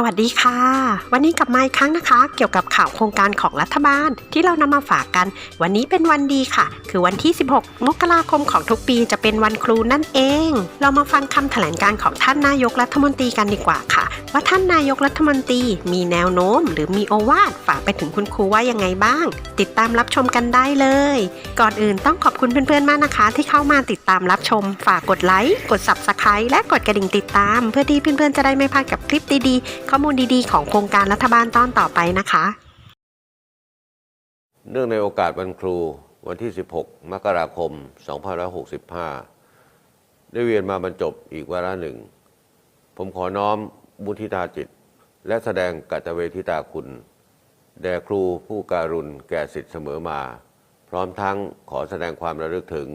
สวัสดีค่ะ วันนี้กลับมาอีกครั้งนะคะ เกี่ยวกับข่าวโครงการของรัฐบาล ที่เรานำมาฝากกัน วันนี้เป็นวันดีค่ะ คือวันที่ 16 มกราคมของทุกปีจะเป็นวันครูนั่นเอง เรามาฟังคำแถลงการของท่านนายกรัฐมนตรีกันดีกว่าค่ะ ว่าท่านนายกรัฐมนตรีมีแนวโน้ม หรือมีโอวาทฝากไปถึงคุณครูว่ายังไงบ้าง ติดตามรับชมกันได้เลย ก่อนอื่นต้องขอบคุณเพื่อนๆมากนะคะ ที่เข้ามาติดตามรับชม ฝากกดไลค์กด subscribe และกดกระดิ่งติดตาม เพื่อที่เพื่อนๆจะได้ไม่พลาดกับคลิปดีๆข้อมูลดีๆ ของโครงการรัฐบาลตอนต่อไปนะคะ เนื่องในโอกาสวันครูวันที่ 16 มกราคม 2565 ได้เวียนมาบรรจบอีกวาระหนึ่ง ผมขอน้อมมุทิตาจิต และแสดงกัตเวทิตาคุณ แด่ครูผู้การุณแก่สิทธิ์เสมอมา พร้อมทั้งขอแสดงความระลึกถึง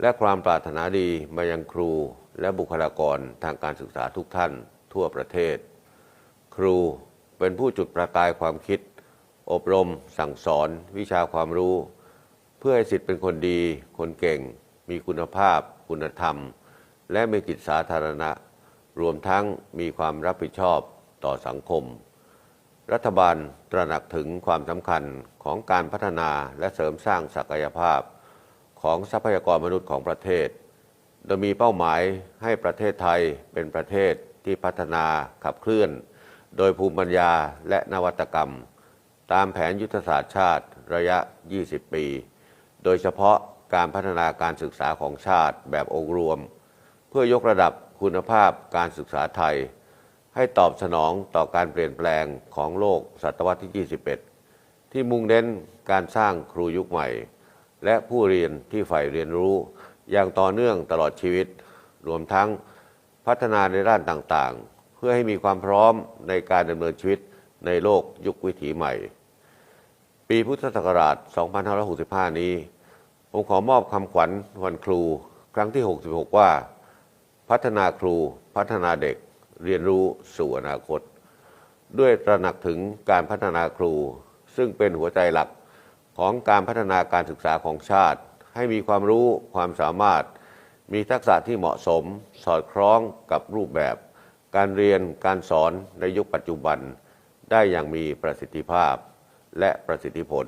และความปรารถนาดีมายังครูและบุคลากรทางการศึกษาทุกท่านทั่วประเทศ ครูเป็นผู้จุดประกายความคิด อบรม สั่งสอน วิชาความรู้ เพื่อให้สิทธิ์เป็นคนดี คนเก่ง มีคุณภาพ คุณธรรม และมีจิตสาธารณะ รวมทั้งมีความรับผิดชอบต่อสังคม รัฐบาลตระหนักถึงความสำคัญของการพัฒนาและเสริมสร้างศักยภาพ ของทรัพยากรมนุษย์ของประเทศ โดยมีเป้าหมายให้ประเทศไทยเป็นประเทศที่พัฒนาขับเคลื่อน โดยภูมิปัญญาและนวัตกรรม ตามแผนยุทธศาสตร์ชาติระยะ 20 ปี โดยเฉพาะการพัฒนาการศึกษาของชาติแบบองค์รวม เพื่อยกระดับคุณภาพการศึกษาไทย ให้ตอบสนองต่อการเปลี่ยนแปลงของโลกศตวรรษที่ 21 ที่มุ่งเน้นการสร้างครูยุคใหม่ และผู้เรียนที่ใฝ่เรียนรู้อย่างต่อเนื่องตลอดชีวิต รวมทั้งพัฒนาในด้านต่างๆ เพื่อให้มีความพร้อมในการดำเนินชีวิตในโลกยุควิถีใหม่ ปีพุทธศักราช 2565 นี้ ผมขอมอบคำขวัญวันครู ครั้งที่ 66 ว่า พัฒนาครูพัฒนาเด็กเรียนรู้สู่อนาคต ด้วยตระหนักถึงการพัฒนาครู ซึ่งเป็นหัวใจหลักของการพัฒนาการศึกษาของชาติ ให้มีความรู้ความสามารถ มีทักษะที่เหมาะสม สอดคล้องกับรูปแบบ การเรียนการสอนในยุคปัจจุบันได้อย่างมีประสิทธิภาพและประสิทธิผล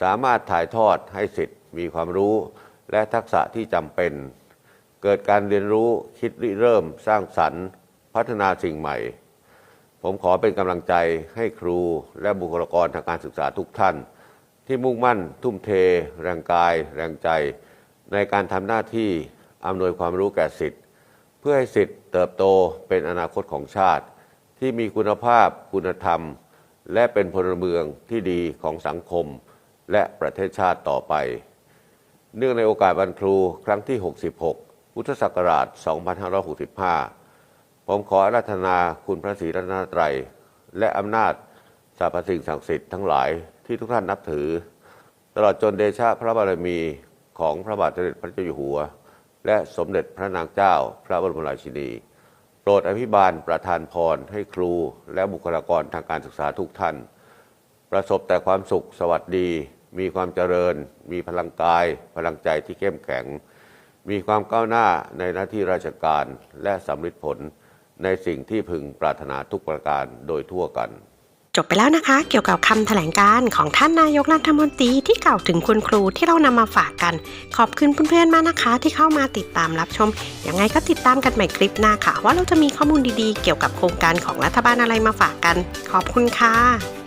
สามารถถ่ายทอดให้สิทธิ์มีความรู้ และทักษะที่จำเป็น เกิดการเรียนรู้คิดริเริ่มสร้างสรรค์ พัฒนาสิ่งใหม่ ผมขอเป็นกำลังใจให้ครูและบุคลากรทางการศึกษาทุกท่าน ที่มุ่งมั่นทุ่มเท แรงกาย แรงใจ ในการทำหน้าที่อำนวยความรู้แก่สิทธิ์ เพื่อให้สิทธิ์เติบโตเป็นอนาคตของชาติ ที่มีคุณภาพคุณธรรม และเป็นพลเมืองที่ดีของสังคม และประเทศชาติต่อไป เนื่องในโอกาสวันครูครั้งที่ 66 พุทธศักราช 2565 ผมขออาราธนาคุณพระศรีรัตนตรัย และอำนาจสรรพสิ่งศักดิ์สิทธิ์ทั้งหลายที่ทุกท่านนับถือ ตลอดจนเดชะพระบารมีของพระบาทสมเด็จพระเจ้าอยู่หัว และสมเด็จพระนางเจ้า พระบรมราชินี โปรดอภิบาลประทานพรให้ครูและบุคลากรทางการศึกษาทุกท่าน ประสบแต่ความสุขสวัสดี มีความเจริญ มีพลังกาย พลังใจที่เข้มแข็ง มีความก้าวหน้าในหน้าที่ราชการและสำเร็จผลในสิ่งที่พึงปรารถนาทุกประการโดยทั่วกัน จบไปแล้วนะคะ เกี่ยวกับคำแถลงการของท่านนายกรัฐมนตรีที่กล่าวถึงคุณครูที่เรานำมาฝากกัน ขอบคุณเพื่อนๆมากนะคะ ที่เข้ามาติดตามรับชม ยังไงก็ติดตามกันใหม่คลิปหน้าค่ะ ว่าเราจะมีข้อมูลดีๆ เกี่ยวกับโครงการของรัฐบาลอะไรมาฝากกัน ขอบคุณค่ะ